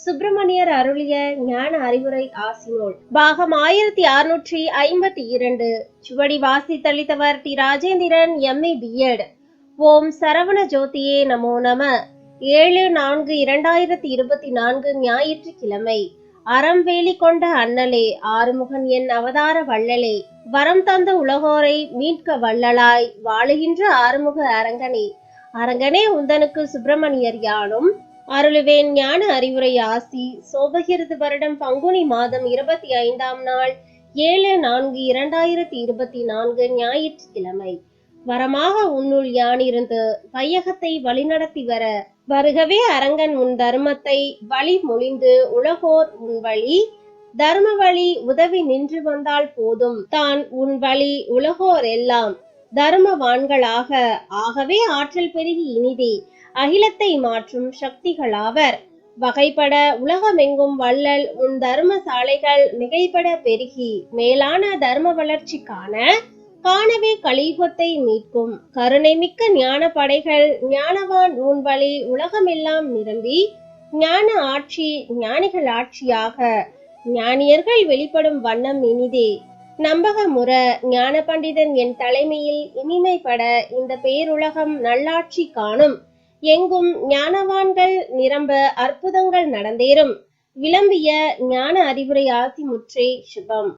சுப்பிரமணியர் அருளிய ஞான அறிவுரை ஆசினோல் பாகம் ஆயிரத்தி அறுநூற்றி ஐம்பத்தி இரண்டு. சுவடி வாசித்தளித்தவர் டி ராஜேந்திரன் எம்ஏ பிஎட் ஓம் சரவண ஜோதியே நமோ நம. ஏழு நான்கு இரண்டாயிரத்தி இருபத்தி நான்கு ஞாயிற்றுக்கிழமை. அறம் வேலி கொண்ட அண்ணலே ஆறுமுகன் என் அவதார வள்ளலே. வரம் தந்த உலகோரை மீட்க வள்ளலாய் வாழுகின்ற ஆறுமுக அரங்கனே. அரங்கனே உந்தனுக்கு சுப்பிரமணியர் யானும் அருளுவேன் ஞான அறிவுரை ஆசி. சோபகிருது வருடம் பங்குனி மாதம் இருபத்தி ஐந்தாம் நாள். ஏழு நான்கு இரண்டாயிரத்தி இருபத்தி நான்கு ஞாயிற்றுக்கிழமை வரமாக உன்னுள் யானிருந்து வையகத்தை வழிநடத்தி வர. வருகவே அரங்கன் உன் தர்மத்தை. வழி மொழிந்து உலகோர் உன் வழி. தர்ம வழி உதவி நின்று வந்தால் போதும். தான் உன் வழி உலகோர் எல்லாம். தர்மவான்களாக. ஆகவே ஆற்றல் பெருகி இனிதே. அகிலத்தை மாற்றும் சக்திகளாவர். வகைப்பட உலகமெங்கும் வள்ளல் உன் தர்ம சாலைகள் மிகைப்பட பெருகி மேலான தர்ம வளர்ச்சிக்கான காணவே கலியுகத்தை மீட்கும். கருணை மிக்க ஞான படைகள் ஞானவான் உன் வழி உலகமெல்லாம் நிரம்பி ஞான ஆட்சி ஞானிகள் ஆட்சியாக. ஞானியர்கள் வெளிப்படும் வண்ணம் இனிதே. நம்பகமுற ஞான பண்டிதன் என் தலைமையில் இனிமைப்பட இந்த பேருலகம் நல்லாட்சி காணும். எங்கும் ஞானவான்கள் நிரம்ப அற்புதங்கள் நடந்தேறும். விளம்பிய ஞான அறிவுரை ஆசி முற்றே சுபம்.